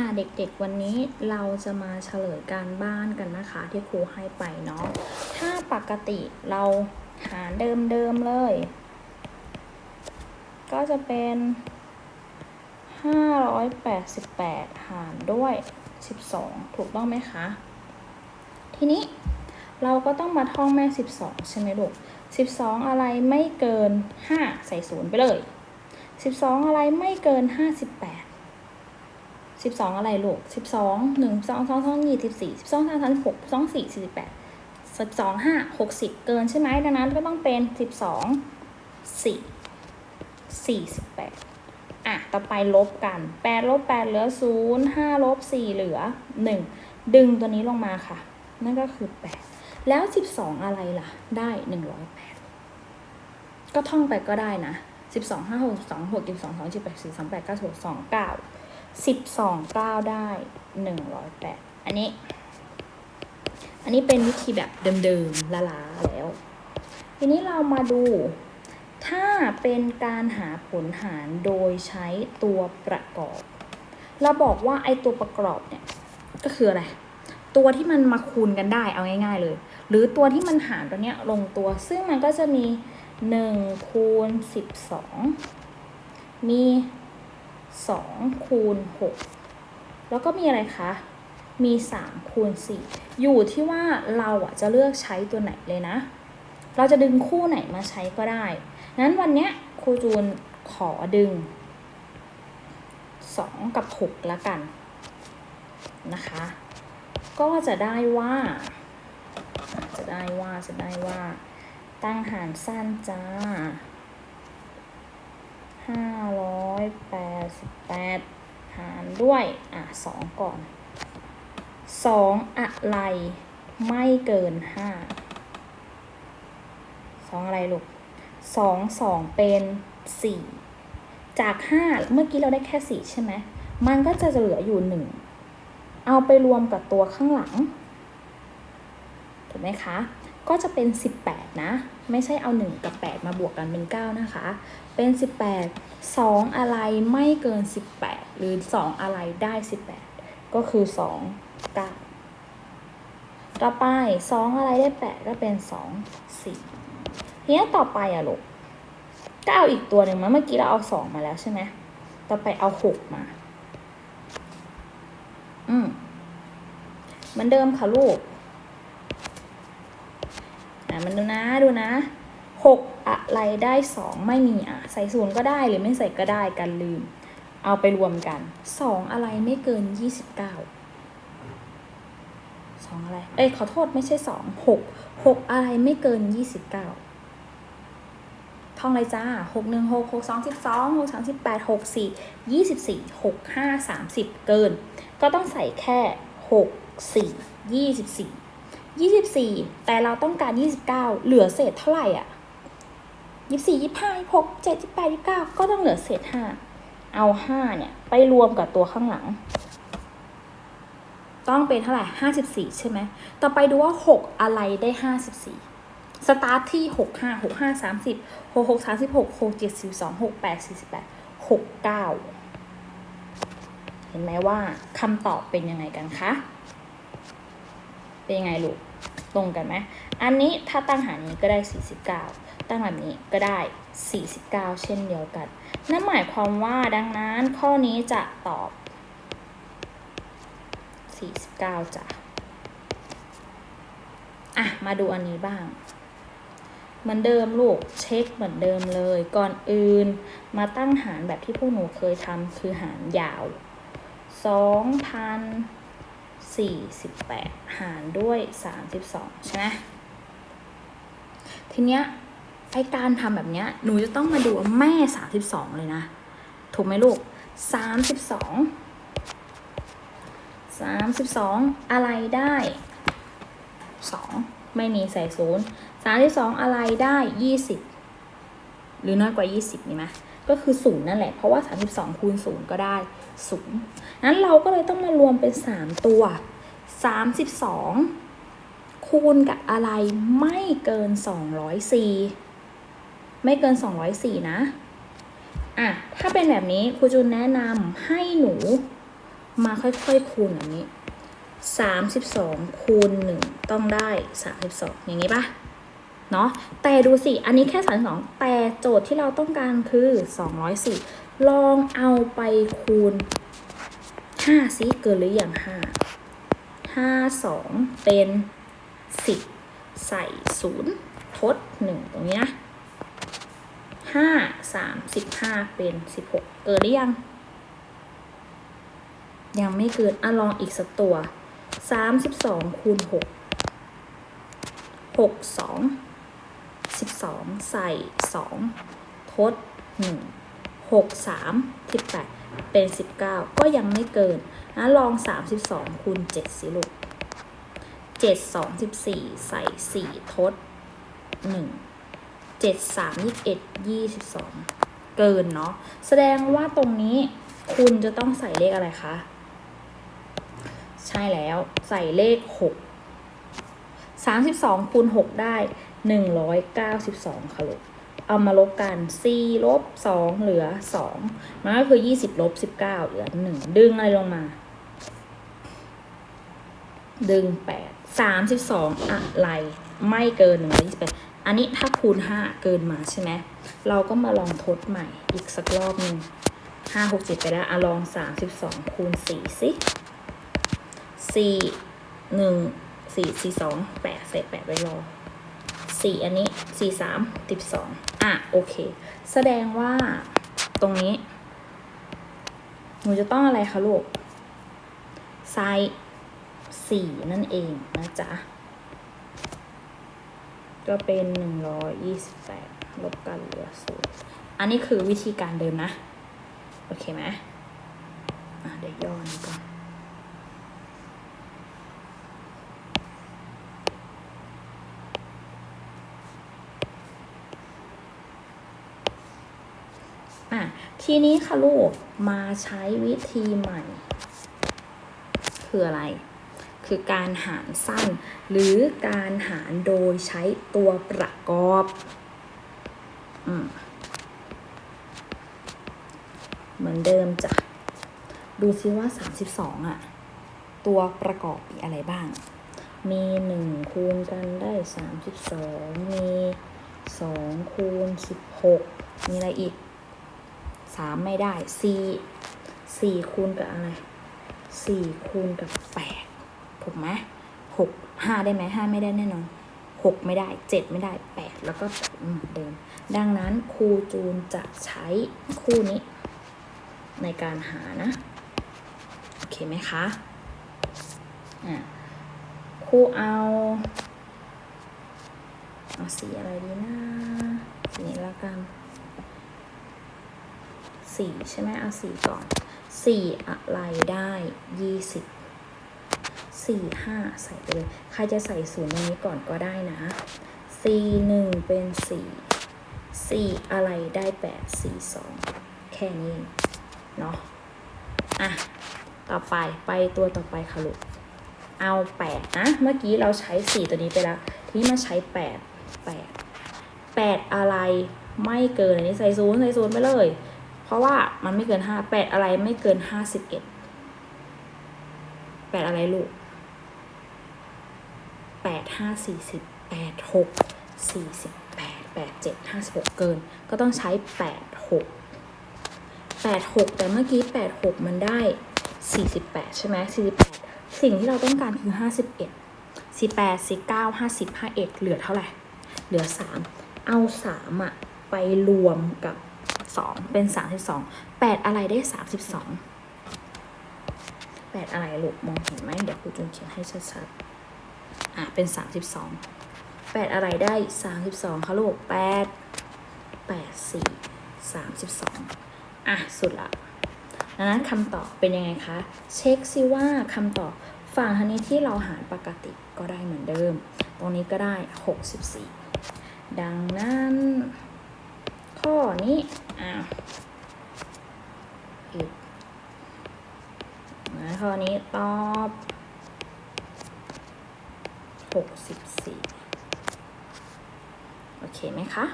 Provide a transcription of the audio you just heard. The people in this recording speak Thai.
อ่าเด็กๆวันนี้เราจะมาเฉลยการบ้านกันนะคะ ที่ครูให้ไปเนาะถ้าปกติเราหารเดิมๆเลย ก็จะเป็น 588 หารด้วย 12 ถูกต้องไหมคะ ทีนี้เราก็ต้องมาท่องแม่ 12 ใช่ไหมลูก 12 อะไรไม่เกิน 5 ใส่ศูนย์ไปเลย 12 อะไรไม่เกิน 58 สิบสองอะไรลูกสิบสองหนึ่งสองสองสองยี่สิบสี่สิบสองสามสามสิบหกสองสี่สี่สิบแปดสิบสองห้าหกสิบเกินใช่ไหมดังนั้นก็ต้องเป็นสิบสองสี่สี่สิบแปดอะ ต่อไปลบกันแปดลบแปดเหลือศูนย์ห้าลบสี่เหลือหนึ่งดึงตัวนี้ลงมาค่ะ นั่นก็คือแปดแล้วสิบสองอะไรล่ะ ได้หนึ่งร้อยแปดก็ท่องไปก็ได้นะสิบสองห้าหกสองหกสิบสองสองสิบแปดสี่สามแปดเก้าสิบหกสองเก้า สิบสองเก้าได้หนึ่งร้อยแปดอันนี้ อันนี้เป็นวิธีแบบเดิมๆละลาแล้ว ทีนี้เรามาดู ถ้าเป็นการหาผลหารโดยใช้ตัวประกอบ เราบอกว่าไอตัวประกอบเนี่ย ก็คืออะไร ตัวที่มันมาคูณกันได้เอาง่าย ๆ เลย หรือตัวที่มันหารตัวเนี้ยลงตัว ซึ่งมันก็จะมี1คูณ12มีสอง คูณหกแล้วก็มีอะไรคะ มีสามคูณสี่อยู่ที่ว่าเราอะจะเลือกใช้ตัวไหนเลยนะ เราจะดึงคู่ไหนมาใช้ก็ได้ นั้นวันเนี้ยครูจูนขอดึงสองกับหกละกันนะคะ ก็จะได้ว่า จะได้ว่าจะได้ว่า ตั้งหารสั้นจ้าห้า อยแปดสิบแปดหารด้วย อะสองก่อนสองอะไรไม่เกินห้าสองอะไรลูกสองสองเป็นสี่จากห้าเมื่อกี้เราได้แค่สี่ใช่ไหมมันก็จะเหลืออยู่หนึ่งเอาไปรวมกับตัวข้างหลังถูกไหมคะ ก็จะเป็น 18 นะ ไม่ใช่เอา 1 กับ 8 มาบวกกันเป็น 9 นะคะ เป็น 18 2 อะไรไม่เกิน 18 หรือ 2 อะไรได้ 18 ก็คือ 2 9 ต่อไป 2 อะไรได้ 8 ก็เป็น 2 4ทีนี้ต่อไปอะลูกก็เอาอีกตัวหนึ่งมาเมื่อกี้เราเอา 2 มาแล้วใช่ไหมต่อไปเอา 6 มา อืมเหมือนเดิมค่ะลูก มันดูนะดูนะหกอะไรได้สองไม่มีอะใส่ศูนย์ก็ได้หรือไม่ใส่ก็ได้กันลืม เอาไปรวมกันสองอะไรไม่เกินยี่สิบเก้าสองอะไร เอ้ยขอโทษไม่ใช่สองหกหกอะไรไม่เกินยี่สิบเก้าท่องเลยจ้าหกหนึ่งหกหกสองสิบสองหกสามสิบแปดหกสี่ยี่สิบสี่หกห้าสามสิบเกิน ก็ต้องใส่แค่หกสี่ยี่สิบสี่ ยี่สิบสี่แต่เราต้องการยี่สิบเก้าเหลือเศษเท่าไหร่อะยี่สี่ยี่ห้าหกเจ็ดยี่แปดยี่เก้าก็ต้องเหลือเศษห้าเอาห้าเนี่ย ไปรวมกับตัวข้างหลัง ต้องเป็นเท่าไหร่ห้าสิบสี่ใช่ไหม ต่อไปดูว่าหกอะไรได้ห้าสิบสี่สตาร์ทที่หกห้าหกห้าสามสิบหกหกสามสิบหกหกเจ็ดสิบสองหกแปดสี่สิบแปดหกเก้าเห็นไหมว่าคำตอบเป็นยังไงกันคะ เป็นยังไงลูกตรงกันไหมอันนี้ถ้าตั้งหารนี้ก็ได้ 49 ตั้งแบบนี้ก็ได้ 49 เช่นเดียวกัน นั่นหมายความว่าดังนั้นข้อนี้จะตอบ 49จ้ะอะ มาดูอันนี้บ้าง เหมือนเดิมลูกเช็คเหมือนเดิมเลย ก่อนอื่นมาตั้งหารแบบที่พวกหนูเคยทำคือหารยาว 2,000 48 หารด้วย 32 ใช่ไหมทีเนี้ยไอการทำแบบเนี้ยหนูจะต้องมาดูว่าแม่ 32 เลยนะ ถูกไหมลูก 32 32 อะไรได้ 2 ไม่มีใส่ศูนย์32 อะไรได้ 20 หรือน้อยกว่า 20 นี่ไหม ก็คือ0นั่นแหละ เพราะว่า 32คูณ0ก็ได้0นั้นเราก็เลยต้องมารวมเป็น 3 ตัว 32 คูณกับอะไรไม่เกิน 204 ไม่เกิน 204 นะอะถ้าเป็นแบบนี้ครูจูนแนะนำให้หนูมาค่อยๆคูณแบบนี้ 32คูณ1ต้องได้ 32 อย่างนี้ปะ เนาะแต่ดูสิ อันนี้แค่32แต่โจทย์ที่เราต้องการคือ204ลองเอาไปคูณ5ซิเกินหรือยัง5 5 2เป็น10ใส่0ทด1ตรงนี้นะ5 3 15เป็น16เกินหรือยัง ยังไม่เกินอะลองอีกสักตัวสามสิบสองคูณหกหกสอง สิบสองใส่สองทดหนึ่งหกสามสิบแปดเป็นสิบเก้าก็ยังไม่เกินนะลองสามสิบสองคูณเจ็ดสิลูกเจ็ดสองสิบสี่ใส่สี่ทดหนึ่งเจ็ดสามยี่สิบเอ็ดยี่สิบสองเกินเนาะแสดงว่าตรงนี้คุณจะต้องใส่เลขอะไรคะ ใช่แล้วใส่เลขหกสามสิบสองคูณหกได้ หนึ่งร้อยเก้าสิบสองค่ะลูกเอามาลบกันสี่ลบสองเหลือสองมันก็คือยี่สิบลบสิบเก้าเหลือหนึ่งดึงอะไรลงมา ดึงแปดสามสิบสองอะไรไม่เกินหนึ่งร้อยยี่สิบแปดอันนี้ถ้าคูณห้าเกินมาใช่ไหมเราก็มาลองทดใหม่อีกสักรอบหนึ่งห้าหกเจ็ดไปแล้วอะลองสามสิบสองคูณสี่สิสี่หนึ่งสี่สี่สองแปดเศษแปดไว้รอ สี่อันนี้สี่สามสิบสองอะโอเค แสดงว่าตรงนี้ หนูจะต้องอะไรคะลูกไซส์สี่นั่นเองนะจ๊ะ ก็เป็นหนึ่งร้อยยี่สิบแปดลบกันเหลือศูนย์อันนี้คือวิธีการเดิมนะ โอเคไหมอะเดี๋ยวย่อนก่อน อะทีนี้ค่ะลูกมาใช้วิธีใหม่ คืออะไร คือการหารสั้น หรือการหารโดยใช้ตัวประกอบอืมเหมือนเดิมจ้ะดูซิว่า 32 อะ ตัวประกอบมีอะไรบ้าง มี 1 คูณกันได้ 32 มี 2 คูณ 16 มีอะไรอีก สามไม่ได้สี่สี่คูณกับอะไรสี่คูณกับแปดถูกไหมหกห้าได้ไหมห้าไม่ได้แน่นอนหกไม่ได้เจ็ดไม่ได้แปดแล้วก็เหมือนเดิม ดังนั้นครูจูนจะใช้คู่นี้ ในการหานะ โอเคไหมคะอะครูเอาเอาสีอะไรดีนะสีนี้ละกัน สี่ใช่ไหมเอาสี่ก่อนสี่อะไรได้ยี่สิบสี่ห้าใส่ไปเลย ใครจะใส่ศูนย์ตรงนี้ก่อนก็ได้นะสี่หนึ่งเป็นสี่สี่อะไรได้แปดสี่สองแค่นี้เนาะอะต่อไปไปตัวต่อไปค่ะลูกเอาแปดนะเมื่อกี้เราใช้สี่ตัวนี้ไปแล้วทีนี้มาใช้แปดแปดแปดอะไรไม่เกินอันนี้ใส่ศูนย์ใส่ศูนย์ไปเลย เพราะว่ามันไม่เกินห้าแปดอะไรไม่เกินห้าสิบเอ็ดแปดอะไรลูกแปดห้าสี่สิบแปดหกสี่สิบแปดแปดเจ็ดห้าสิบหกเกิน ก็ต้องใช้แปดหกแปดหกแต่เมื่อกี้แปดหกมันได้สี่สิบแปดใช่ไหมสี่สิบแปดสิ่งที่เราต้องการคือห้าสิบเอ็ดสี่แปดสี่เก้าห้าสิบห้าเอ็ดเหลือเท่าไหร่ เหลือสามเอาสามอะไปรวมกับ สองเป็นสามสิบสองแปดอะไรได้สามสิบสองแปดอะไรลูกมองเห็นไหมเดี๋ยวครูจุนเขียนให้ชัดๆอะเป็นสามสิบสองแปดอะไรได้สามสิบสองคะลูกแปดแปดสี่สามสิบสองอะ สุดละดังนั้นคำตอบเป็นยังไงคะ เช็คซิว่าคำตอบฝั่งทางนี้ที่เราหารปกติก็ได้เหมือนเดิม ตรงนี้ก็ได้ 64 ดังนั้น ข้อนี้อ่าอีกนะข้อนี้ตอบ64โอเคไหมคะ